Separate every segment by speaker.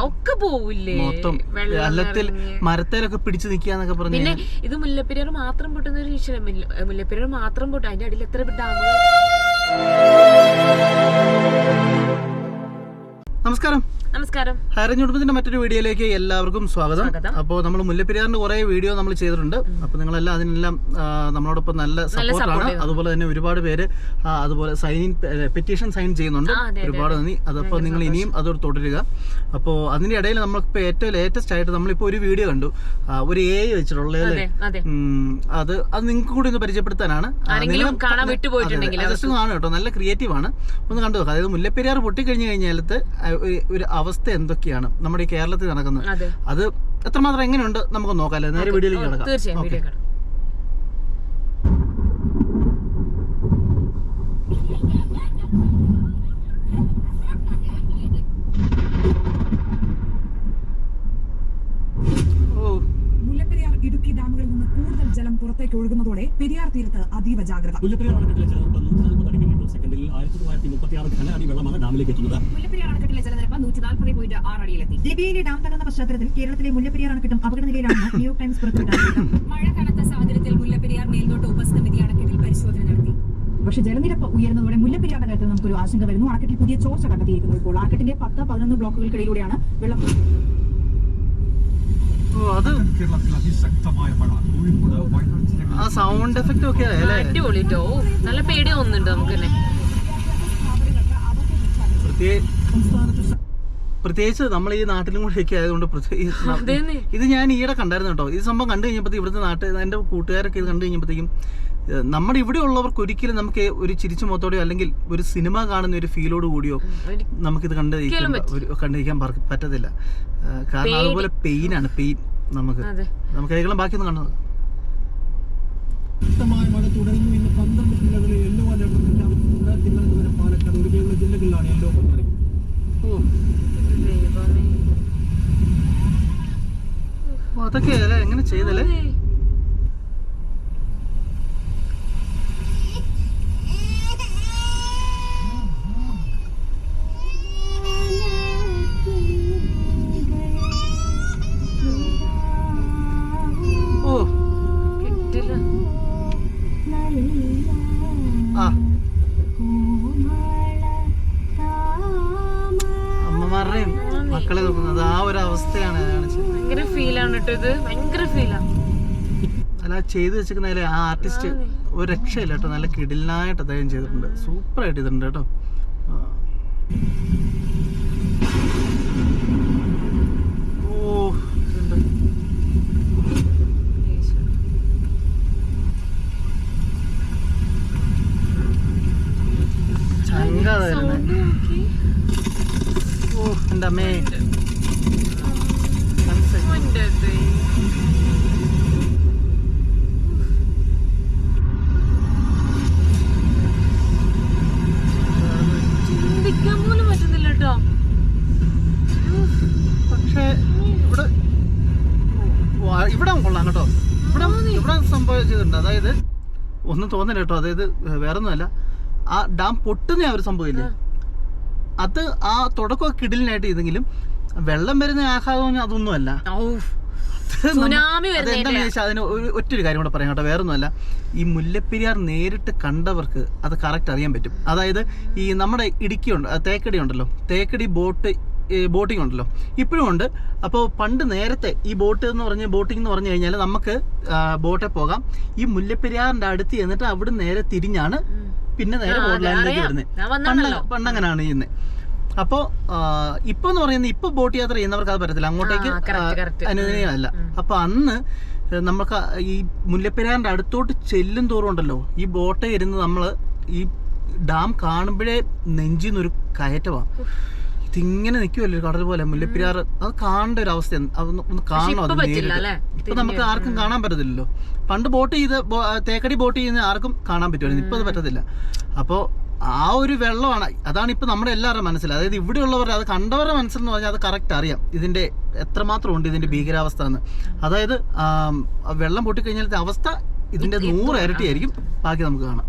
Speaker 1: ഒക്കെ പോവില്ലേ?
Speaker 2: മൊത്തം
Speaker 1: വെള്ളം
Speaker 2: അല്ലത്തിൽ മരത്തേലൊക്കെ പിടിച്ചു നിക്കാന്നൊക്കെ പറഞ്ഞു
Speaker 1: പിന്നെ ഇത് മുല്ലപ്പെരിയാർ മാത്രം പൊട്ടുന്ന ഒരു വിഷയം മുല്ലപ്പെരിയാർ മാത്രം പൊട്ടും അതിന്റെ അടിയിൽ എത്ര ഡാമുകൾ?
Speaker 2: നമസ്കാരം.
Speaker 1: നമസ്കാരം.
Speaker 2: കുടുംബത്തിന്റെ മറ്റൊരു വീഡിയോയിലേക്ക് എല്ലാവർക്കും സ്വാഗതം.
Speaker 1: അപ്പോ
Speaker 2: അപ്പോൾ നമ്മൾ മുല്ലപ്പെരിയാറിന്റെ കുറെ വീഡിയോ നമ്മൾ ചെയ്തിട്ടുണ്ട്. അപ്പോൾ നിങ്ങളെല്ലാം അതിനെല്ലാം നമ്മളോടൊപ്പം നല്ല സപ്പോർട്ടാണ് അതുപോലെ തന്നെ ഒരുപാട് പേര് അതുപോലെ സൈൻ പെറ്റീഷൻ സൈൻ ചെയ്യുന്നുണ്ട്. ഒരുപാട് നന്ദി. അതപ്പോ നിങ്ങൾ ഇനിയും അത് തുടരുക. അപ്പോൾ അതിന്റെ ഇടയിൽ നമ്മളിപ്പോൾ ഏറ്റവും ലേറ്റസ്റ്റ് ആയിട്ട് നമ്മളിപ്പോൾ ഒരു വീഡിയോ കണ്ടു. ഒരു എ വെച്ചിട്ടുള്ള
Speaker 1: അതെ അതെ.
Speaker 2: നിങ്ങൾക്ക് കൂടി ഒന്ന് പരിചയപ്പെടുത്താനാണ്. ജസ്റ്റ് കാണും കേട്ടോ. നല്ല ക്രിയേറ്റീവ് ആണ്. ഒന്ന് കണ്ടു അതായത് മുല്ലപ്പെരിയാർ പൊട്ടിക്കഴിഞ്ഞു കഴിഞ്ഞാലത്തെ ഒരു അവസ്ഥ എന്തൊക്കെയാണ്? നമ്മുടെ ഈ കേരളത്തിൽ നടക്കുന്നത്.
Speaker 1: അതെ.
Speaker 2: എത്രമാത്രം എങ്ങനെയുണ്ട്? നമുക്ക് നോക്കാം അല്ലേ? നേരെ വീഡിയോയിലേക്ക് കിടക്കാം
Speaker 1: തീർച്ചയായും വീഡിയോ കാണാം
Speaker 2: ഓ
Speaker 3: മുല്ലപ്പെരിയാർ ഇടുക്കി ഡാമുകളിൽ നിന്ന് കൂടുതൽ പുറത്തേക്ക് ഒഴുകുന്നതോടെ പെരിയാർ തീരത്ത് അതീവ ജാഗ്രത.
Speaker 4: മുല്ലപ്പെരിയാർ അണക്കെട്ടിലെ ജലനിരപ്പ് നൂറ്റി നാൽപ്പത് അടി മീറ്റർ സെക്കൻഡിൽ ആയിരത്തി തൊള്ളായിരത്തി മുപ്പത്തി ആറ് ഘന അടി വെള്ളമാണ് ഡാമിലേക്ക് എത്തുന്നത്.
Speaker 3: മുല്ലപ്പെരിയാർ അണക്കെട്ടിലെ ജലനിരപ്പ് നൂറ്റി നാൽപ്പത് പോയിന്റ് ആറ് അടിയിലെത്തി ലിബിയയിലെ ഡാം തകർന്ന പശ്ചാത്തലത്തിൽ കേരളത്തിലെ മുല്ലപ്പെരിയാർ അണക്കെട്ടും അപകടനിലയിലാണെന്ന് ന്യൂയോർക്ക് ടൈംസ് പുറത്തുവിട്ട.
Speaker 5: മഴ കനത്ത സാഹചര്യത്തിൽ മുല്ലപ്പെരിയാർ മേൽനോട്ട ഉപസമിതി അണക്കെട്ടിൽ പരിശോധന നടത്തി.
Speaker 3: പക്ഷേ ജലനിരപ്പ് ഉയർന്നതോടെ മുല്ലപ്പെരിയാറിന്റെ കാര്യത്തിൽ നമുക്കൊരു ആശങ്ക വരുന്നു. അണക്കെട്ടിൽ പുതിയ ചോർച്ച കണ്ടെത്തിയിരിക്കുന്നു ഇപ്പോൾ. അണക്കെട്ടിന്റെ പത്ത് പതിനൊന്ന് ബ്ലോക്കുകൾക്കിടയിലൂടെയാണ് വെള്ളം
Speaker 2: ഓ അത്
Speaker 4: കേരളത്തിൽ അതിശക്തമായ മഴ. കോഴിക്കോട് വയനാട്
Speaker 2: ആ സൗണ്ട് എഫക്റ്റ് ഒക്കെ
Speaker 1: അടിപൊളിട്ടോ നല്ല പേടി തോന്നുന്നുണ്ട് നമുക്ക് തന്നെ
Speaker 2: പ്രത്യേകിച്ച് നമ്മൾ ഈ നാട്ടിലും കൂടെ ഒക്കെ ആയതുകൊണ്ട് ഇത് ഞാൻ ഈയിടെ കണ്ടായിരുന്നു കേട്ടോ ഈ സംഭവം കണ്ടു കഴിഞ്ഞപ്പോഴത്തേക്കും ഇവിടുത്തെ നാട്ടിൽ എന്റെ കൂട്ടുകാരൊക്കെ ഇത് കണ്ടു കഴിഞ്ഞപ്പോഴത്തേക്കും നമ്മുടെ ഇവിടെ ഉള്ളവർക്ക് ഒരിക്കലും നമുക്ക് ഒരു ചിരിച്ചു മുഖത്തോടെയോ അല്ലെങ്കിൽ ഒരു സിനിമ കാണുന്ന ഒരു ഫീലോട് കൂടിയോ
Speaker 1: നമുക്ക്
Speaker 2: ഇത് കണ്ടിരിക്കാൻ പറ്റത്തില്ല. കാരണം അതുപോലെ പെയിനാണ് പെയിൻ നമുക്ക്. നമുക്ക് ഏകദേശം ബാക്കിയൊന്നും കണ്ടത്
Speaker 4: ശക്തമായ മഴ തുടരുന്നു ഇന്ന് പന്ത്രണ്ട് ജില്ലകളിൽ യെല്ലോ അലർട്ട് പ്രഖ്യാപിച്ചിട്ടുണ്ട് തിരുവനന്തപുരം പാലക്കാട് ഒഴികെയുള്ള ജില്ലകളിലാണ് യെല്ലോ അലർട്ട്
Speaker 2: അതൊക്കെ അല്ലേ? എങ്ങനെ ചെയ്തല്ലേ? ചെയ്ത് വെച്ചിരിക്കുന്നതിൽ ആ ആർട്ടിസ്റ്റ് ഒരു രക്ഷയില്ല കേട്ടോ. നല്ല കിടിലായിട്ട് അദ്ദേഹം ചെയ്തിട്ടുണ്ട്. സൂപ്പറായിട്ട് ചെയ്തിട്ടുണ്ട് കേട്ടോ ആ. ഓ ഇതുണ്ട്. ചങ്കാ വരുന്നത് ഓ എന്റെ അമ്മേ Sunset.
Speaker 1: ചിന്തിക്കാൻ പോലും പറ്റുന്നില്ല കേട്ടോ
Speaker 2: പക്ഷേ ഇവിടെ ഓ, ആ, ഇവിടെ കൊള്ളാം കേട്ടോ ഇവിടെ ഇവിടെ സംഭവിച്ചിട്ടുണ്ട് അതായത് ഒന്നും തോന്നില്ല കേട്ടോ അതായത് വേറൊന്നുമല്ല. ആ ഡാം പൊട്ടുന്ന ആ ഒരു സംഭവമില്ലേ? അത് ആ തുടക്കമൊക്കെ കിടിലിനായിട്ട് ഇതെങ്കിലും വെള്ളം വരുന്ന ആഘാതം അതൊന്നുമല്ല. അതിന് ഒരു ഒറ്റൊരു കാര്യം കൂടെ പറയാം കേട്ടോ. വേറൊന്നുമല്ല. ഈ മുല്ലപ്പെരിയാർ നേരിട്ട് കണ്ടവർക്ക് അത് കറക്റ്റ് അറിയാൻ പറ്റും. അതായത് ഈ നമ്മുടെ ഇടുക്കി ഉണ്ട് തേക്കടി ഉണ്ടല്ലോ. തേക്കടി ബോട്ട് ബോട്ടിംഗ് ഉണ്ടല്ലോ. ഇപ്പോഴും ഉണ്ട്. അപ്പോൾ പണ്ട് നേരത്തെ ഈ ബോട്ട് എന്ന് പറഞ്ഞ് ബോട്ടിംഗ് എന്ന് പറഞ്ഞു കഴിഞ്ഞാൽ നമുക്ക് ബോട്ടിൽ പോകാം. ഈ മുല്ലപ്പെരിയാറിന്റെ അടുത്ത് ചെന്നിട്ട് അവിടെ നേരെ തിരിഞ്ഞാണ് പിന്നെ നേരെ
Speaker 1: ആ,
Speaker 2: ബോട്ട് ലൈനിലേക്ക്
Speaker 1: അറിയാം.
Speaker 2: വരുന്നത്. പണ്ടങ്ങനാണ് ചെയ്യുന്നത് അപ്പോ ഇപ്പൊ എന്ന് പറയുന്നത് ഇപ്പൊ ബോട്ട് യാത്ര ചെയ്യുന്നവർക്ക് അത് പറ്റത്തില്ല. അങ്ങോട്ടേക്ക്
Speaker 1: അനുദിനല്ല.
Speaker 2: അനുവദനീയമല്ല അപ്പൊ അന്ന് നമുക്ക് ഈ മുല്ലപ്പെരിയാറിന്റെ അടുത്തോട്ട് ചെല്ലും തോറും ഉണ്ടല്ലോ ഈ ബോട്ടേ ഇരുന്ന് നമ്മൾ ഈ ഡാം കാണുമ്പോഴേ നെഞ്ചിന്നൊരു കയറ്റമാണ് ഇതിങ്ങനെ നിൽക്കുമല്ലോ കടൽ പോലെ? മുല്ലപ്പെരിയാർ. അത് കാണേണ്ട ഒരു അവസ്ഥ. ഒന്ന് കാണണം അത് നേരിട്ട്? ഇപ്പൊ നമുക്ക് ആർക്കും കാണാൻ പറ്റത്തില്ലല്ലോ. പണ്ട് ബോട്ട് ചെയ്ത് തേക്കടി ബോട്ട് ചെയ്യുന്ന ആർക്കും കാണാൻ പറ്റുമായിരുന്നു. ഇപ്പൊ അത് പറ്റത്തില്ല. അപ്പോൾ ആ ഒരു വെള്ളമാണ്. അതാണ് ഇപ്പൊ നമ്മുടെ എല്ലാവരുടെ മനസ്സിൽ. അതായത് ഇവിടെയുള്ളവർ അത് കണ്ടവരുടെ മനസ്സിൽ എന്ന് പറഞ്ഞാൽ അത് കറക്റ്റ് അറിയാം. ഇതിന്റെ എത്രമാത്രം ഉണ്ട് ഇതിന്റെ ഭീകരാവസ്ഥ എന്ന്. അതായത് വെള്ളം പൊട്ടിക്കഴിഞ്ഞാലത്തെ അവസ്ഥ ഇതിന്റെ നൂറ് ഇരട്ടിയായിരിക്കും ബാക്കി നമുക്ക് കാണാം.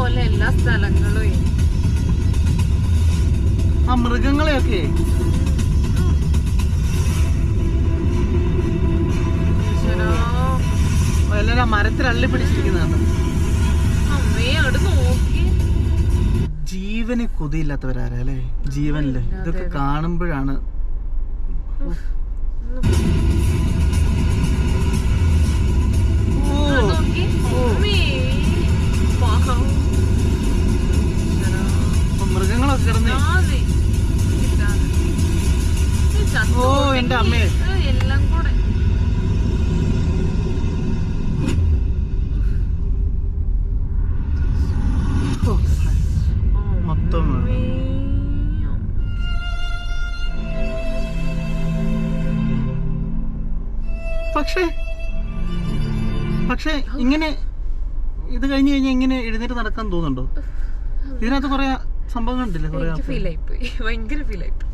Speaker 1: പോലെ എല്ലാ സ്ഥലങ്ങളും
Speaker 2: ആ മൃഗങ്ങളെയൊക്കെ? മരത്തിൽ അള്ളി പിടിച്ചിരിക്കുന്നതാണ്. ജീവന് കൊതിയില്ലാത്തവരാരാ അല്ലേ? ജീവനിൽ ഇതൊക്കെ കാണുമ്പോഴാണ് ഓ. അപ്പൊ മൃഗങ്ങളൊക്കെ കിടന്ന് ഓ, എന്റെ അമ്മേ.
Speaker 1: എല്ലാം കൂടെ.
Speaker 2: മൊത്തം പക്ഷേ പക്ഷേ ഇങ്ങനെ ഇത് കഴിഞ്ഞു കഴിഞ്ഞാൽ ഇങ്ങനെ എഴുന്നേറ്റ് നടക്കാൻ തോന്നുന്നുണ്ടോ? ഇതിനകത്ത് കുറെ സംഭവങ്ങൾ കണ്ടില്ലേ
Speaker 1: എനിക്ക് ഫീൽ ആയിപ്പോയി ഭയങ്കര ഫീൽ ആയിപ്പോയി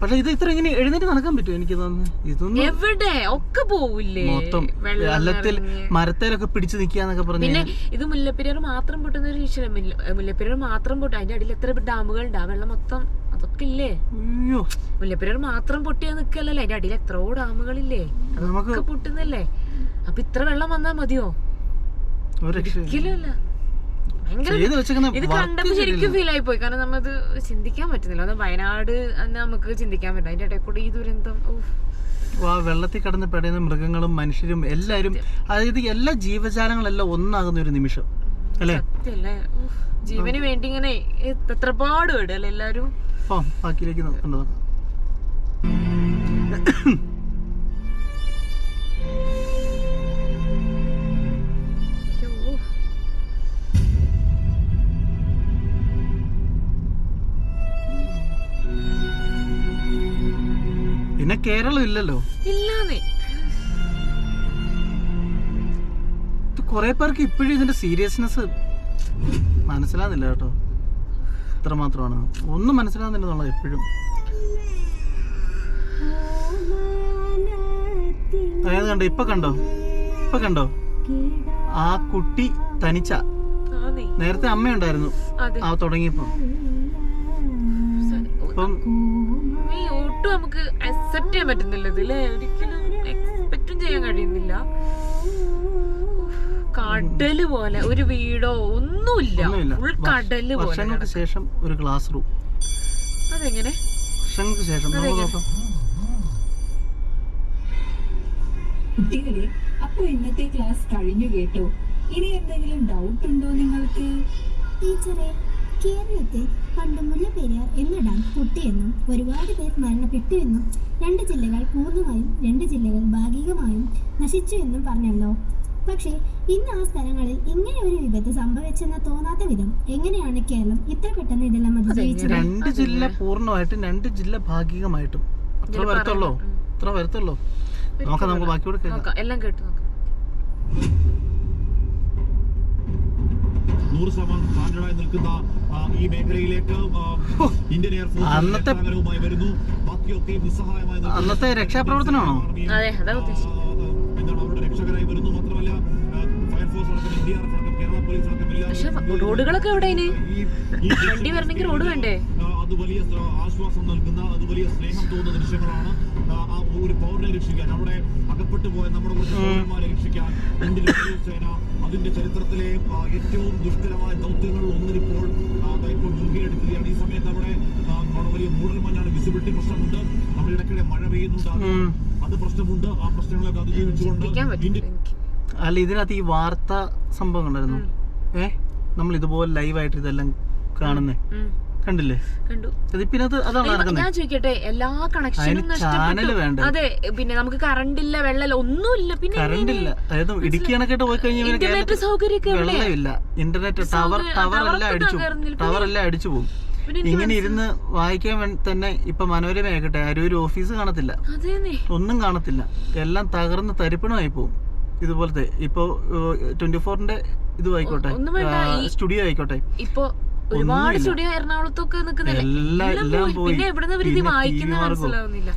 Speaker 2: പക്ഷെ ഇത് ഇത്ര ഇങ്ങനെ എഴുന്നേറ്റ് നടക്കാൻ പറ്റുമോ എനിക്ക് തോന്നുന്നു? ഇതൊന്നും
Speaker 1: എവിടെ? ഒക്കെ പോവില്ലേ?
Speaker 2: മൊത്തം
Speaker 1: വെള്ളത്തിൽ.
Speaker 2: മരത്തേലൊക്കെ പിടിച്ചു നിൽക്കാന്നൊക്കെ പറഞ്ഞു
Speaker 1: പിന്നെ ഇത് മുല്ലപ്പെരിയാർ മാത്രം പൊട്ടുന്ന ഒരു ഈശ്വരം മുല്ലപ്പെരിയാർ മാത്രം പൊട്ടും അതിന്റെ അടിയിൽ എത്ര ഡാമുകൾ ഉണ്ട് ആ വെള്ളം മൊത്തം അതൊക്കെ ഇല്ലേ? മുല്ലപ്പെരിയാർ മാത്രം പൊട്ടിയാ നിക്കല്ലല്ലോ? അതിന്റെ അടിയിൽ എത്രയോ ഡാമുകളില്ലേ?
Speaker 2: നമുക്ക്
Speaker 1: പൊട്ടുന്നല്ലേ? അപ്പൊ ഇത്ര വെള്ളം വന്നാ മതിയോ? ഒരിക്കലും അല്ല. ഭയങ്കര ഇത് കണ്ടപ്പോ ശരിക്കും ഫീൽ ആയി പോയി. കാരണം നമ്മത് ചിന്തിക്കാൻ പറ്റുന്നില്ല. അത് വയനാട് എന്ന് നമുക്ക് ചിന്തിക്കാൻ പറ്റില്ല. അതിന്റെ ഇടയിൽ കൂടെ ഈ ദുരന്തം.
Speaker 2: ആ വെള്ളത്തിൽ കടന്ന് പെടയുന്ന മൃഗങ്ങളും മനുഷ്യരും എല്ലാരും അതായത് എല്ലാ ജീവജാലങ്ങളും എല്ലാം ഒന്നാകുന്ന ഒരു നിമിഷം. അല്ലേ.
Speaker 1: ജീവന് വേണ്ടി ഇങ്ങനെ എത്ര പാട് വിടല്ലേ എല്ലാരും
Speaker 2: ബാക്കിയിലേക്ക് കണ്ടു പിന്നെ കേരളം ഇല്ലല്ലോ.
Speaker 1: ഇല്ലാന്നേ.
Speaker 2: കുറെ പേർക്ക് ഇപ്പോഴും ഇതിന്റെ സീരിയസ്നെസ് മനസ്സിലാകുന്നില്ല കേട്ടോ. ഇത്ര മാത്രമാണ് ഒന്നും മനസ്സിലാകുന്നില്ല എന്നുള്ളത് എപ്പോഴും അതായത് കണ്ടോ? ഇപ്പൊ കണ്ടോ? ഇപ്പൊ കണ്ടോ? ആ കുട്ടി തനിച്ച. നേരത്തെ അമ്മയുണ്ടായിരുന്നു. ആ തുടങ്ങിയപ്പോ. ഇപ്പം
Speaker 1: ഈ ഒട്ടും നമുക്ക് അക്സെപ്റ്റ് ചെയ്യാൻ പറ്റുന്നില്ല ഇതില്ലേ ഒരിക്കലും എക്സ്പെക്റ്റും ചെയ്യാൻ കഴിയുന്നില്ല. കടൽ പോലെ. ഒരു വീടോ ഒന്നുമില്ല. ഫുൾ കടൽ പോലെ
Speaker 2: ശേഷം ഒരു ക്ലാസ് റൂം
Speaker 1: അതെങ്ങനെ?
Speaker 2: വർഷങ്ങൾക്ക് ശേഷം.
Speaker 5: കുട്ടികളെ അപ്പൊ ഇന്നത്തെ ക്ലാസ് കഴിഞ്ഞു കേട്ടോ. ഇനി എന്തെങ്കിലും ഡൗട്ട് ഉണ്ടോ നിങ്ങൾക്ക്?
Speaker 6: ടീച്ചറെ കേരളത്തിൽ പണ്ട് മുല്ലപ്പെരിയാർ എന്ന ഡാം പൊട്ടിയെന്നും ഒരുപാട് പേർ മരണപ്പെട്ടു എന്നും രണ്ട് ജില്ലകൾ പൂർണമായും രണ്ട് ജില്ലകൾ ഭാഗികമായും നശിച്ചു എന്നും പറഞ്ഞല്ലോ. പക്ഷേ ഇന്ന് ആ സ്ഥലങ്ങളിൽ ഇങ്ങനെ ഒരു വിപത്ത് സംഭവിച്ചെന്ന് തോന്നാത്ത വിധം എങ്ങനെയാണ് കേരളം ഇത്ര പെട്ടെന്ന് ഇതെല്ലാം അതിജീവിച്ചത്?
Speaker 2: രണ്ട് ജില്ല പൂർണമായിട്ടും രണ്ട് ജില്ല ഭാഗികമായിട്ടും. അത്ര വരത്തുള്ളൂ. അത്ര വരത്തുള്ളൂ. നമുക്ക് നമുക്ക് ബാക്കി
Speaker 1: എല്ലാം കേട്ടു നോക്കാം.
Speaker 7: നൂറ് ശതമാനം സ്റ്റാൻഡേർഡായി നിൽക്കുന്ന ഈ മേഖലയിലേക്ക് ഇന്ത്യൻ എയർഫോഴ്സ്
Speaker 2: അന്നത്തെ-
Speaker 7: വരുന്നു. ബാക്കിയൊക്കെ നിസ്സഹായമായി
Speaker 2: അന്നത്തെ രക്ഷാപ്രവർത്തനമാണോ?
Speaker 1: അതെ, അതാ
Speaker 7: എന്താണ് അവരുടെ രക്ഷകരായി വരുന്നു മാത്രമല്ല ഫയർഫോഴ്സ് അടക്കം എൻ ഡി ആർ എഫ് അടക്കം കേരള പോലീസ് അടക്കം
Speaker 1: പക്ഷെ റോഡുകളൊക്കെ എവിടെ ഇനി?
Speaker 7: ഈ- ഈ
Speaker 1: വണ്ടി വരണമെങ്കിൽ റോഡ് വേണ്ടേ?
Speaker 7: അത് വലിയ ആശ്വാസം നൽകുന്ന അത് വലിയ സ്നേഹം തോന്നുന്ന ദൃശ്യങ്ങളാണ് ഒരു പൗരനെ രക്ഷിക്കാൻ അവിടെ അകപ്പെട്ടു പോയ നമ്മുടെ കുറച്ച് പൗരന്മാരെ രക്ഷിക്കാൻ ഇന്ത്യൻ സേന അതിന്റെ ചരിത്രത്തിലെ ഏറ്റവും ദുഷ്കരമായ ദൗത്യങ്ങളിൽ ഒന്നിനിപ്പോൾ ഇപ്പോൾ മുൻകൈയെടുക്കുകയാണ്. ഈ സമയത്ത് അവിടെ വലിയ മൂടൽമഞ്ഞാണ് വിസിബിലിറ്റി പ്രശ്നമുണ്ട്. അവിടെ ഇടയ്ക്കിടെ മഴ പെയ്യുന്നുണ്ട്. അത് പ്രശ്നമുണ്ട്. ആ പ്രശ്നങ്ങളൊക്കെ അതിജീവിച്ചുകൊണ്ട്
Speaker 2: അല്ല ഇതിനകത്ത് ഈ വാർത്ത സംഭവങ്ങളായിരുന്നു ഏഹ് ഏ? നമ്മൾ ഇതുപോലെ ലൈവായിട്ട് ഇതെല്ലാം കാണുന്നേ. കണ്ടില്ലേ?
Speaker 1: കണ്ടു. ഞാൻ ചോദിക്കട്ടെ എല്ലാ കണക്ഷനും
Speaker 2: വേണ്ടേ?
Speaker 1: അതെ പിന്നെ നമുക്ക് കറണ്ട് ഇല്ല വെള്ളമില്ല ഒന്നുമില്ല. പിന്നെ
Speaker 2: കറണ്ട് ഇല്ല. അതായത് ഇടുക്കി കണക്കിട്ട് പോയി കഴിഞ്ഞാൽ
Speaker 1: ഇന്റർനെറ്റ് സൗകര്യമൊക്കെ
Speaker 2: വെള്ളമില്ല. ഇന്റർനെറ്റ് ടവർ ടവർ എല്ലാം അടിച്ചു ടവർ എല്ലാം അടിച്ചു പോകും. ഇങ്ങനെ ഇരുന്ന് വായിക്കാൻ തന്നെ ഇപ്പൊ മനോരമ ആയിക്കട്ടെ ഒരു ഓഫീസ് കാണത്തില്ല. ഒന്നും കാണത്തില്ല. എല്ലാം തകർന്ന് തരിപ്പണമായി പോകും. ഇതുപോലത്തെ. ഇപ്പോ ട്വന്റി ഫോറിന്റെ ഇത് ആയിക്കോട്ടെ സ്റ്റുഡിയോ ആയിക്കോട്ടെ.
Speaker 1: ഇപ്പൊ ഒരുപാട് സ്റ്റുഡിയോ എറണാകുളത്തൊക്കെ നിൽക്കുന്നില്ല?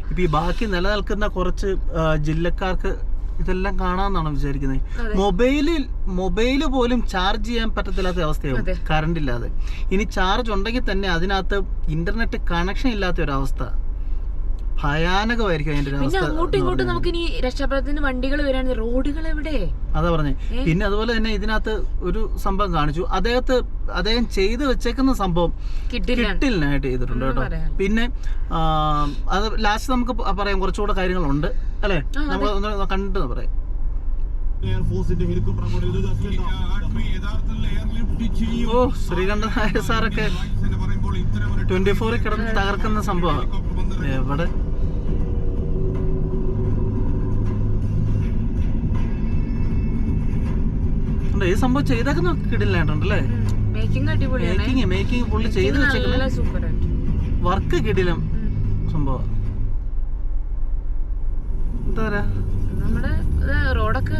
Speaker 2: ഇപ്പൊ ഈ ബാക്കി നിലനിൽക്കുന്ന കുറച്ച് ജില്ലക്കാർക്ക് ഇതെല്ലാം കാണാന്നാണ് വിചാരിക്കുന്നത്. മൊബൈലിൽ മൊബൈൽ പോലും ചാർജ് ചെയ്യാൻ പറ്റത്തില്ലാത്ത
Speaker 1: അവസ്ഥയാണ്.
Speaker 2: കറണ്ട് ഇല്ലാതെ ഇനി ചാർജ് ഉണ്ടെങ്കിൽ തന്നെ അതിനകത്ത് ഇന്റർനെറ്റ് കണക്ഷൻ ഇല്ലാത്ത ഒരു അവസ്ഥ. ഭയാനകമായിരിക്കും അതിന്റെ
Speaker 1: പിന്നെ അങ്ങോട്ടും ഇങ്ങോട്ടും നമുക്ക് ഇനി രക്ഷാപ്രവർത്തനത്തിന് വണ്ടികൾ വരാണ് റോഡുകൾ എവിടെ
Speaker 2: അതാ പറഞ്ഞേ. പിന്നെ അതുപോലെ തന്നെ ഇതിനകത്ത് ഒരു സംഭവം കാണിച്ചു. അദ്ദേഹത്തെ അദ്ദേഹം ചെയ്തു വെച്ചേക്കുന്ന സംഭവം
Speaker 1: കിട്ടില്ല.
Speaker 2: കിട്ടിലിനായിട്ട് ചെയ്തിട്ടുണ്ട് കേട്ടോ. പിന്നെ അത് ലാസ്റ്റ് നമുക്ക് പറയാം. കുറച്ചുകൂടെ കാര്യങ്ങളുണ്ട്. അല്ലേ? ഒന്ന് കണ്ടിട്ട് പറയാം.
Speaker 7: എയർഫോഴ്സിന്റെ ഹെലികോപ്റ്റർ അങ്ങോട്ട് ഇത് യഥാർത്ഥത്തിൽ എയർലിഫ്റ്റ് ചെയ്യും.
Speaker 2: ഓ ശ്രീകണ്ഠനായ സാറൊക്കെ
Speaker 7: എന്ന് ഒരു
Speaker 2: ട്വന്റി ഫോറിൽ കിടന്ന് തകർക്കുന്ന സംഭവമാണ്. എവിടെ? ഉണ്ട്, ഈ സംഭവം ചെയ്തേക്കുന്ന കിടിലായിട്ടുണ്ടല്ലേ
Speaker 1: മേക്കിംഗ് അടിപൊളിയാണ്.
Speaker 2: മേക്കിംഗ് മേക്കിങ് പുള്ളി ചെയ്ത് വർക്ക് കിടിലം സംഭവം. എന്താ പറയാ?
Speaker 1: നമ്മുടെ റോഡൊക്കെ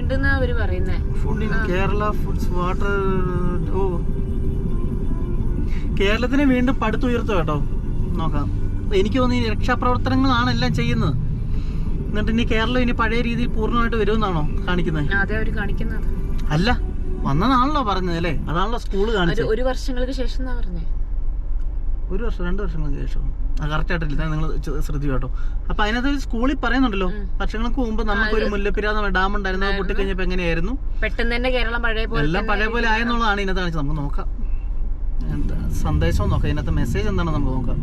Speaker 1: ഉണ്ടെന്നാ അവർ പറയുന്നേ.
Speaker 2: ഫുഡ് കേരള ഫുഡ്സ് വാട്ടർ ഓ. കേരളത്തിനെ വീണ്ടും പടുത്തുയർത്തു കേട്ടോ. നോക്കാം. എനിക്ക് തോന്നുന്നു ഈ രക്ഷാപ്രവർത്തനങ്ങളാണ് എല്ലാം ചെയ്യുന്നത്. എന്നിട്ട് ഇനി കേരളം ഇനി പഴയ രീതിയിൽ പൂർണമായിട്ട് വരുമെന്നാണോ കാണിക്കുന്നത്?
Speaker 1: അതെ കാണിക്കുന്നത്.
Speaker 2: അല്ല വന്നതാണല്ലോ പറഞ്ഞത് അല്ലേ? അതാണല്ലോ സ്കൂൾ
Speaker 1: ഒരു
Speaker 2: കാണിച്ചത്.
Speaker 1: ഒരു വർഷങ്ങൾക്ക് ശേഷം പറഞ്ഞേ?
Speaker 2: ഒരു വർഷം രണ്ട് വർഷങ്ങൾക്ക് ശേഷം. കറക്റ്റ് ആയിട്ടില്ല. നിങ്ങൾ ശ്രദ്ധിക്കും കേട്ടോ. അപ്പൊ അതിനകത്ത് സ്കൂളിൽ പറയുന്നുണ്ടല്ലോ വർഷങ്ങൾക്ക് മുമ്പ് നമുക്കൊരു മുല്ലപ്പിരാന്ന് ഡാം ഉണ്ടായിരുന്നു പൊട്ടിക്കഴിഞ്ഞപ്പോ എങ്ങനെയായിരുന്നു?
Speaker 1: പെട്ടെന്ന് തന്നെ കേരളം പഴയ പോലെ
Speaker 2: എല്ലാം പഴയ പോലെ ആയെന്നുള്ളതാണ് ഇതിനകത്ത് കാണിച്ചത്. നമുക്ക് നോക്കാം. സന്ദേശം നോക്കാം. ഇതിനകത്ത് മെസ്സേജ് എന്താണെന്ന് നമുക്ക് നോക്കാം.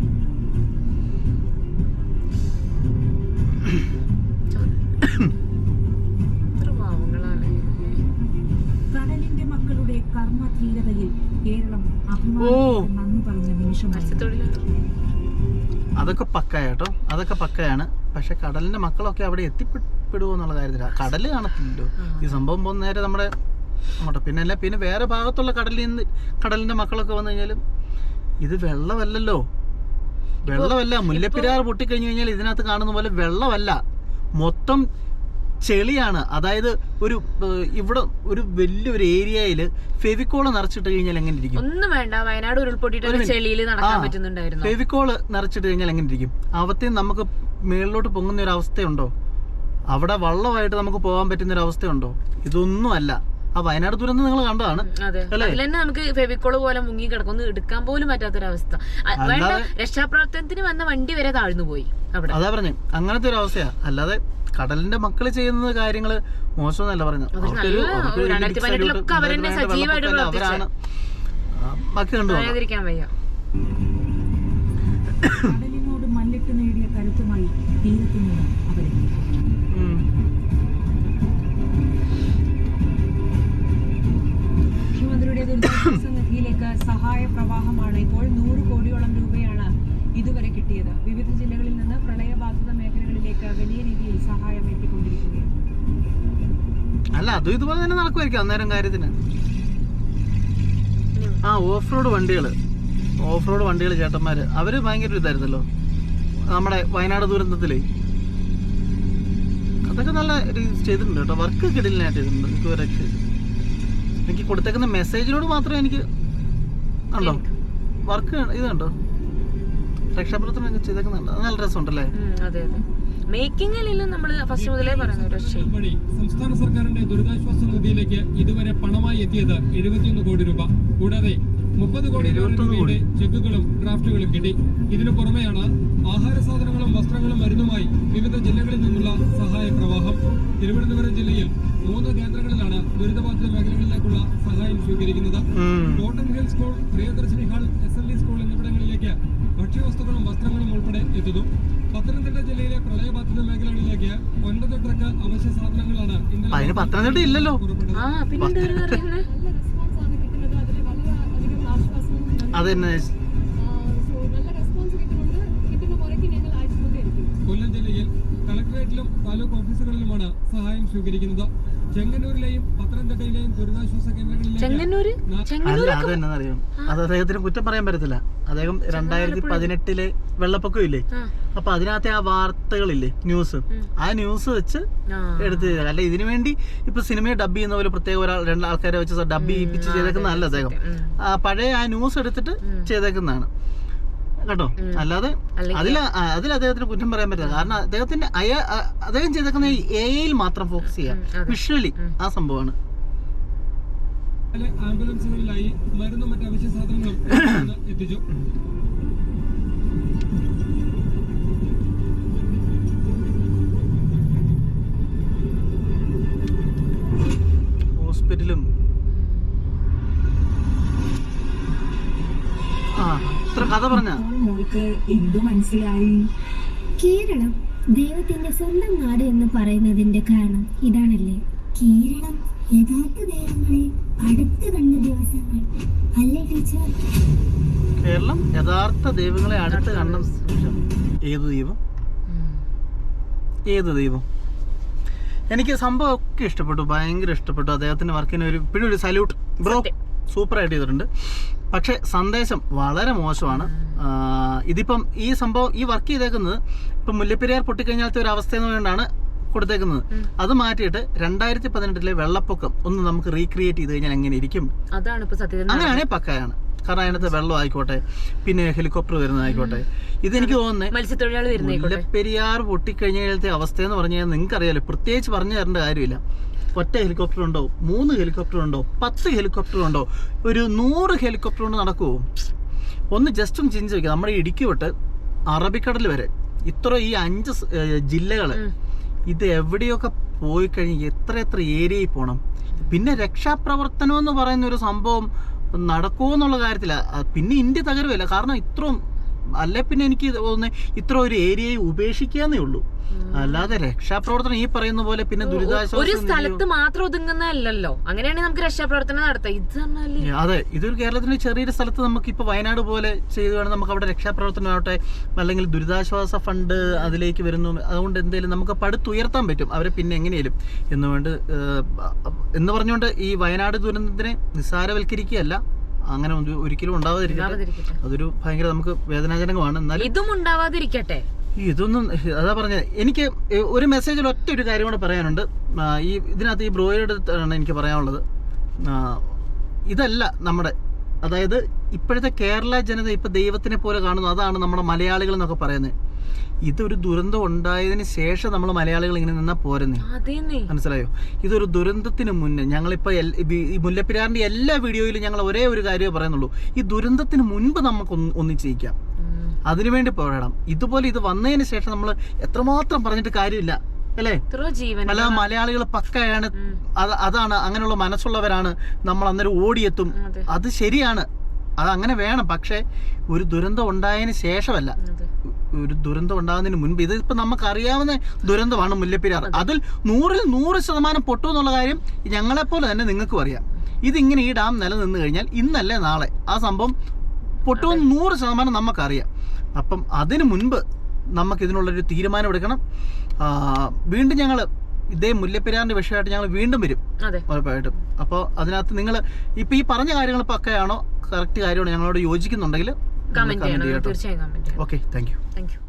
Speaker 3: കർമ്മധീരതയിൽ കേരളം നന്ദി പറഞ്ഞ
Speaker 2: അതൊക്കെ പക്കായട്ടോ അതൊക്കെ പക്കയാണ്. പക്ഷെ കടലിന്റെ മക്കളൊക്കെ അവിടെ എത്തിപ്പെടുവോ എന്നുള്ള കാര്യത്തില്ല കടൽ കാണത്തില്ലല്ലോ. ഈ സംഭവം പോകുന്ന നേരെ നമ്മുടെ അങ്ങോട്ട്. പിന്നെ അല്ല പിന്നെ വേറെ ഭാഗത്തുള്ള കടലിൽ നിന്ന് കടലിന്റെ മക്കളൊക്കെ വന്നു കഴിഞ്ഞാലും ഇത് വെള്ളമല്ലല്ലോ. വെള്ളമല്ല. മുല്ലപ്പെരിയാർ പൊട്ടിക്കഴിഞ്ഞു കഴിഞ്ഞാൽ ഇതിനകത്ത് കാണുന്ന പോലെ വെള്ളമല്ല. മൊത്തം ചെളിയാണ്. അതായത് ഒരു ഇവിടെ ഒരു വലിയൊരു ഏരിയയിൽ ഫെവിക്കോൾ നിറച്ചിട്ട് കഴിഞ്ഞാൽ എങ്ങനെ ഇരിക്കും?
Speaker 1: ഒന്നും വേണ്ട. വയനാട് ഉരുൾപൊട്ടിട്ട് ചെളിയിൽ നടക്കാൻ പറ്റുന്നുണ്ടായിരുന്നു?
Speaker 2: ഫെവിക്കോൾ നിറച്ചിട്ട് കഴിഞ്ഞാൽ എങ്ങനെ ഇരിക്കും? അവത്തെ നമുക്ക് മേളിലോട്ട് പൊങ്ങുന്ന ഒരു അവസ്ഥയുണ്ടോ? അവിടെ വള്ളമായിട്ട് നമുക്ക് പോകാൻ പറ്റുന്ന ഒരു അവസ്ഥയുണ്ടോ? ഇതൊന്നും അല്ല. ആ വയനാട് ദുരന്തം നിങ്ങൾ കണ്ടതാണ്?
Speaker 1: അതിൽ നമുക്ക് ഫെവിക്കോൾ പോലെ മുങ്ങി കിടക്കുന്നു എടുക്കാൻ പോലും പറ്റാത്തൊരവസ്ഥ. വേണ്ട. രക്ഷാപ്രവർത്തനത്തിന് വന്ന വണ്ടി വരെ താഴ്ന്നു പോയി
Speaker 2: അതാ പറഞ്ഞു. അങ്ങനത്തെ ഒരു അവസ്ഥയാ. അല്ലാതെ കടലിന്റെ മക്കൾ ചെയ്യുന്ന കാര്യങ്ങൾ മോശമെന്നല്ല പറഞ്ഞത് അവരാണ്. ബാക്കി കണ്ടു
Speaker 3: കടലിനോട് മല്ലിട്ട് നേടിയ കരുത്തുമായി തീരത്തുനിന്ന് അവരെത്തി
Speaker 2: ഉം.
Speaker 8: മുഖ്യമന്ത്രിയുടെ ദുരിതാശ്വാസ നിധിയിലേക്ക് സഹായ പ്രവാഹമാണ് ഇപ്പോൾ നൂറ് കോടിയോളം രൂപയാണ് ഇതുവരെ കിട്ടിയത്. വിവിധ ജില്ലകളിൽ നിന്ന് പ്രളയബാധിത മേഖലകളിലേക്ക് വലിയ രീതിയിൽ സഹായം എത്തിക്കൊണ്ടിരിക്കുകയാണ്
Speaker 2: അല്ല അതും ഇതുപോലെ തന്നെ നടക്കുമായിരിക്കും അന്നേരം കാര്യത്തിന്. ആ ഓഫ് റോഡ് വണ്ടികൾ ഓഫ് റോഡ് വണ്ടികൾ ചേട്ടന്മാര്. അവർ ഭയങ്കര ഇതായിരുന്നല്ലോ. നമ്മുടെ വയനാട് ദുരന്തത്തിൽ. അതൊക്കെ നല്ല ചെയ്തിട്ടുണ്ട് കേട്ടോ. വർക്ക് കിടിലിനായിട്ട് ചെയ്തിട്ടുണ്ട്. എനിക്ക് ഒരു എനിക്ക് കൊടുത്തേക്കുന്ന മെസ്സേജിനോട് മാത്രമേ എനിക്ക് ഉണ്ടോ വർക്ക് ഇത് കണ്ടോ രക്ഷാപ്രവർത്തനം ചെയ്തേക്കുന്നുണ്ട്. നല്ല രസമുണ്ടല്ലേ?
Speaker 1: അതെ അതെ. മേക്കിങ്ങിലും നമ്മൾ ഫസ്റ്റ് മുതലേ
Speaker 4: പറഞ്ഞു സംസ്ഥാന സർക്കാരിന്റെ ദുരിതാശ്വാസ നിധിയിലേക്ക് ഇതുവരെ പണമായി എത്തിയത് എഴുപത്തിയൊന്ന് കോടി രൂപ. കൂടാതെ മുപ്പത് കോടി രൂപയുടെ ചെക്കുകളും ഡ്രാഫ്റ്റുകളും കിട്ടി. ഇതിനു പുറമെയാണ് ആഹാര സാധനങ്ങളും വസ്ത്രങ്ങളും മരുന്നുമായി വിവിധ ജില്ലകളിൽ നിന്നുള്ള സഹായ പ്രവാഹം. തിരുവനന്തപുരം ജില്ലയിൽ മൂന്ന് കേന്ദ്രങ്ങളിലാണ് ദുരിതബാധിത മേഖലകളിലേക്കുള്ള സഹായം സ്വീകരിക്കുന്നത്. Cotton hill school Priyadarshini hall S L E school എന്നിവിടങ്ങളിലേക്ക് ഭക്ഷ്യവസ്തുക്കളും വസ്ത്രങ്ങളും ഉൾപ്പെടെ എത്തുന്നു. പത്തനംതിട്ട ജില്ലയിലെ പ്രളയബാധിത മേഖലകളിലേക്ക് ഒൻപത് ട്രക്ക് അവശ്യ സാധനങ്ങളാണ് ഇന്നലെ
Speaker 2: അതിന് പത്തനംതിട്ട ഇല്ലല്ലോ.
Speaker 8: അതെന്നെ.
Speaker 4: കൊല്ലം ജില്ലയിൽ കളക്ടറേറ്റിലും താലൂക്ക് ഓഫീസുകളിലുമാണ് സഹായം സ്വീകരിക്കുന്നത്. ചെങ്ങന്നൂരിലെയും പത്തനംതിട്ടയിലെയും ദുരിതാശ്വാസ കേന്ദ്രങ്ങളിലെ
Speaker 1: ചെങ്ങന്നൂര്?
Speaker 2: അല്ല അറിയാം അത് അദ്ദേഹത്തിന് കുറ്റം പറയാൻ പറ്റത്തില്ല. അദ്ദേഹം രണ്ടായിരത്തി പതിനെട്ടിലെ വെള്ളപ്പൊക്കം ഇല്ലേ. അപ്പൊ അതിനകത്തെ ആ വാർത്തകളില്ലേ ന്യൂസ്? ആ ന്യൂസ് വെച്ച് എടുത്തു. അല്ല ഇതിനു വേണ്ടി ഇപ്പൊ സിനിമയെ ഡബ് ചെയ്യുന്ന പോലെ പ്രത്യേക ഒരാൾ രണ്ട് ആൾക്കാരെ വെച്ച് ഡബ് ചെയ്യിപ്പിച്ച് ചെയ്തേക്കുന്നതല്ല അദ്ദേഹം. ആ പഴയ ആ ന്യൂസ് എടുത്തിട്ട് ചെയ്തേക്കുന്നതാണ്. കേട്ടോ? അല്ലാതെ അതിൽ അതിൽ അദ്ദേഹത്തിന് കുറ്റം പറയാൻ പറ്റില്ല. കാരണം അദ്ദേഹത്തിന്റെ അയ അദ്ദേഹം ചെയ്തേക്കുന്ന എയിൽ മാത്രം ഫോക്കസ് ചെയ്യാം വിഷ്വലി ആ സംഭവമാണ്.
Speaker 4: ആംബുലൻസുകളിലായി മരുന്നും മറ്റു അവശ്യ സാധനങ്ങളും എത്തിച്ചു.
Speaker 2: ഹോസ്പിറ്റലും. ആ കഥ പറഞ്ഞ.
Speaker 5: മോൾക്ക് എന്തു മനസ്സിലായി?
Speaker 6: കേരളം ദൈവത്തിന്റെ സ്വന്തം നാട് എന്ന് പറയുന്നതിന്റെ കാരണം ഇതാണല്ലേ. കേരളം യഥാർത്ഥ ദൈവങ്ങളെ അടുത്ത് കണ്ട
Speaker 2: നിമിഷം. ഏത് ദൈവം? ഏത് ദൈവം? എനിക്ക് സംഭവം ഒക്കെ ഇഷ്ടപ്പെട്ടു ഭയങ്കര ഇഷ്ടപ്പെട്ടു. അദ്ദേഹത്തിന്റെ വർക്കിന് ഒരു പിന്നെ ഒരു സല്യൂട്ട് ബ്രോ സൂപ്പർ ആയിട്ട് ചെയ്തിട്ടുണ്ട്. പക്ഷെ സന്ദേശം വളരെ മോശമാണ്. ഇതിപ്പം ഈ സംഭവം ഈ വർക്ക് ചെയ്തേക്കുന്നത് ഇപ്പം മുല്ലപ്പെരിയാർ പൊട്ടിക്കഴിഞ്ഞാലത്തെ ഒരു അവസ്ഥ എന്ന് കൊണ്ടാണ് കൊടുത്തേക്കുന്നത്. അത് മാറ്റിയിട്ട് രണ്ടായിരത്തി പതിനെട്ടിലെ വെള്ളപ്പൊക്കം ഒന്ന് നമുക്ക് റീക്രിയേറ്റ് ചെയ്ത് കഴിഞ്ഞാൽ എങ്ങനെ ഇരിക്കും?
Speaker 1: അതാണ്
Speaker 2: അങ്ങനെയാണെങ്കിൽ പക്കയാണ്. കാരണം അതിനകത്ത് വെള്ളം ആയിക്കോട്ടെ പിന്നെ ഹെലികോപ്റ്റർ വരുന്നതായിക്കോട്ടെ. ഇതെനിക്ക് തോന്നുന്നത്
Speaker 1: മത്സ്യത്തൊഴിലാളി
Speaker 2: മുല്ലപ്പെരിയാർ പൊട്ടിക്കഴിഞ്ഞാലത്തെ അവസ്ഥ എന്ന് പറഞ്ഞു കഴിഞ്ഞാൽ നിങ്ങൾക്ക് അറിയാലോ പ്രത്യേകിച്ച് പറഞ്ഞു തരേണ്ട കാര്യമില്ല. ഒറ്റ ഹെലികോപ്റ്റർ ഉണ്ടോ? മൂന്ന് ഹെലികോപ്റ്റർ ഉണ്ടോ? പത്ത് ഹെലികോപ്റ്റർ ഉണ്ടോ? ഒരു നൂറ് ഹെലികോപ്റ്റർ കൊണ്ട് നടക്കുമോ ഒന്ന് ജസ്റ്റ് ഒന്ന് ചിന്തിച്ച് വെക്കുക നമ്മുടെ ഇടുക്കി തൊട്ട് അറബിക്കടൽ വരെ ഇത്ര ഈ അഞ്ച് ജില്ലകൾ ഇത് എവിടെയൊക്കെ പോയി കഴിഞ്ഞ് എത്ര എത്ര ഏരിയയിൽ പോകണം പിന്നെ രക്ഷാപ്രവർത്തനം എന്ന് പറയുന്ന ഒരു സംഭവം നടക്കുമോ എന്നുള്ള കാര്യത്തിൽ പിന്നെ ഇന്ത്യ തകരുമല്ല കാരണം ഇത്രയും അല്ലെ പിന്നെ എനിക്ക് തോന്നുന്നത് ഇത്ര ഒരു ഏരിയയെ ഉപേക്ഷിക്കാന്നേ ഉള്ളൂ. അല്ലാതെ രക്ഷാപ്രവർത്തനം ഈ പറയുന്ന പോലെ പിന്നെ ദുരിതാശ്വാസം
Speaker 1: ഒരു സ്ഥലത്ത് മാത്രം ഒതുങ്ങുന്നതല്ലല്ലോ അങ്ങനെയാണെങ്കിൽ നമുക്ക് രക്ഷാപ്രവർത്തനം നടത്താം. ഇത്
Speaker 2: അതെ. ഇതൊരു കേരളത്തിന്റെ ചെറിയൊരു സ്ഥലത്ത് നമുക്ക് ഇപ്പൊ വയനാട് പോലെ ചെയ്തുകൊണ്ട് നമുക്ക് അവിടെ രക്ഷാപ്രവർത്തനം ആവട്ടെ അല്ലെങ്കിൽ ദുരിതാശ്വാസ ഫണ്ട് അതിലേക്ക് വരുന്നു. അതുകൊണ്ട് എന്തെങ്കിലും നമുക്ക് പടുത്തുയർത്താൻ പറ്റും. അവരെ പിന്നെ എങ്ങനെയും എന്ന് വേണ്ട എന്ന് പറഞ്ഞുകൊണ്ട് ഈ വയനാട് ദുരന്തത്തിനെ നിസ്സാരവൽക്കരിക്കുകയല്ല. അങ്ങനെ ഒരു- ഒരിക്കലും ഉണ്ടാവാതിരിക്കട്ടെ.
Speaker 1: ഉണ്ടാവാതിരിക്കട്ടെ.
Speaker 2: അതൊരു ഭയങ്കര നമുക്ക് വേദനാജനകമാണ്. എന്നാലും
Speaker 1: ഇതും ഉണ്ടാവാതിരിക്കട്ടെ.
Speaker 2: ഇതൊന്നും അതാ പറഞ്ഞത് എനിക്ക് ഒരു മെസ്സേജിൽ ഒറ്റ ഒരു കാര്യം കൂടെ പറയാനുണ്ട്. ഈ ഇതിനകത്ത് ഈ ബ്രോയുടെ അടുത്താണ് എനിക്ക് പറയാനുള്ളത്. ഇതല്ല നമ്മുടെ അതായത് ഇപ്പോഴത്തെ കേരള ജനത ഇപ്പൊ ദൈവത്തിനെ പോലെ കാണുന്നു. അതാണ് നമ്മുടെ മലയാളികൾ എന്നൊക്കെ പറയുന്നത്. ഇതൊരു ദുരന്തം ഉണ്ടായതിന് ശേഷം നമ്മൾ മലയാളികൾ ഇങ്ങനെ നിന്നാ പോരുന്നേ. മനസ്സിലായോ? ഇതൊരു ദുരന്തത്തിന് മുന്നേ ഞങ്ങളിപ്പോൾ എൽ- ഈ- മുല്ലപ്പെരിയാറിന്റെ എല്ലാ വീഡിയോയിലും ഞങ്ങൾ ഒരേ ഒരു കാര്യമേ പറയുന്നുള്ളൂ. ഈ ദുരന്തത്തിന് മുൻപ് നമുക്ക് ഒന്ന് ഒന്നിച്ചിരിക്കാം അതിനുവേണ്ടി പോരാടാം. ഇതുപോലെ ഇത് വന്നതിന് ശേഷം നമ്മൾ എത്രമാത്രം പറഞ്ഞിട്ട് കാര്യമില്ല. അല്ലേ? പല മലയാളികൾ പക്കയാണ്. അതാണ് അങ്ങനെയുള്ള മനസ്സുള്ളവരാണ് നമ്മൾ അന്നേരം ഓടിയെത്തും.
Speaker 1: അത്.
Speaker 2: ശരിയാണ്. അത് അങ്ങനെ വേണം. പക്ഷേ ഒരു ദുരന്തം ഉണ്ടായതിന് ശേഷമല്ല. ഒരു ദുരന്തം ഉണ്ടാകുന്നതിന് മുൻപ്. ഇത് ഇപ്പൊ നമുക്ക് അറിയാവുന്ന ദുരന്തമാണ് മുല്ലപ്പെരിയാർ. അതിൽ നൂറിൽ നൂറ് ശതമാനം പൊട്ടു എന്നുള്ള കാര്യം ഞങ്ങളെപ്പോലെ തന്നെ നിങ്ങൾക്കും അറിയാം. ഇതിങ്ങനെ ഈ ഡാം നിലനിന്ന് കഴിഞ്ഞാൽ ഇന്നല്ലേ നാളെ. ആ സംഭവം പൊട്ടുമെന്ന് നൂറ് ശതമാനം നമുക്കറിയാം. അപ്പം അതിന് മുൻപ് നമുക്ക് ഇതിനുള്ളൊരു തീരുമാനം എടുക്കണം. വീണ്ടും ഞങ്ങൾ ഇതേ മുല്ലപ്പെരിയാറിന്റെ വിഷയമായിട്ട് ഞങ്ങൾ വീണ്ടും വരും. ഉറപ്പായിട്ടും. അപ്പോൾ അതിനകത്ത് നിങ്ങൾ ഇപ്പം ഈ പറഞ്ഞ കാര്യങ്ങൾ പക്കയാണോ കറക്റ്റ് കാര്യമാണോ ഞങ്ങളോട് യോജിക്കുന്നുണ്ടെങ്കിൽ
Speaker 1: കമന്റ് ചെയ്യണം. തീർച്ചയായും കമന്റ് ചെയ്യണം.
Speaker 2: Okay thank you
Speaker 1: thank you